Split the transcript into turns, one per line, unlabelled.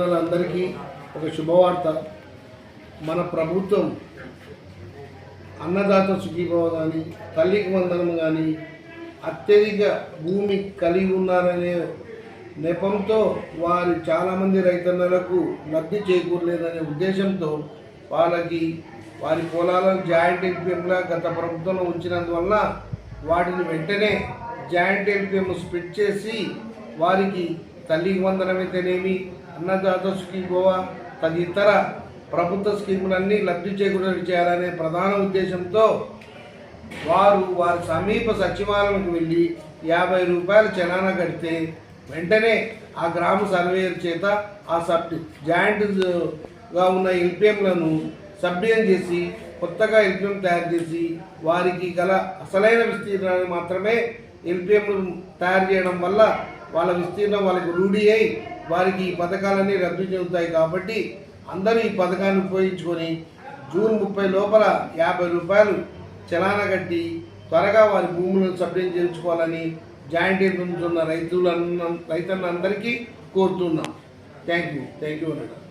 అందరికీ ఒక శుభవార్త. మన ప్రభుత్వం అన్నదాత సుఖీభవ కానీ తల్లికి వందనం కానీ అత్యధిక భూమి కలిగి ఉన్నారనే నెపంతో వారి చాలామంది రైతన్నలకు లబ్ధి చేకూరలేదనే ఉద్దేశంతో వాళ్ళకి వారి పొలాలను జాయింట్ ఎల్పిఎంగా గత ప్రభుత్వంలో ఉంచినందువల్ల వాటిని వెంటనే జాయింట్ ఎల్పిఎం స్ప్లిట్ చేసి వారికి తల్లికి వందనమైతేనేమి అన్నదాత గోవా తదితర ప్రభుత్వ స్కీములన్నీ లబ్ధి చేకూరలు చేయాలనే ప్రధాన ఉద్దేశంతో వారు వారి సమీప సచివాలయంకు వెళ్ళి యాభై రూపాయలు చలానా కడితే వెంటనే ఆ గ్రామ సర్వేయర్ చేత ఆ సబ్ జాయింట్గా ఉన్న ఎల్పిఎంలను సభ్యం చేసి కొత్తగా ఎల్పిఎం తయారు చేసి వారికి గల అసలైన విస్తీర్ణాన్ని మాత్రమే ఎల్పిఎంలు తయారు చేయడం వల్ల వాళ్ళ విస్తీర్ణం వాళ్ళకి రూఢి అయి వారికి ఈ పథకాలన్నీ రద్దు చెందుతాయి కాబట్టి అందరూ ఈ పథకాన్ని ఉపయోగించుకొని జూన్ ముప్పై లోపల యాభై రూపాయలు చలానా కట్టి త్వరగా వారి భూములను సబ్మిట్ చేయించుకోవాలని జాయింట్ ఉన్న రైతులన్న రైతులందరికీ కోరుతున్నాం. Thank you. థ్యాంక్ యూ అన్నట్టు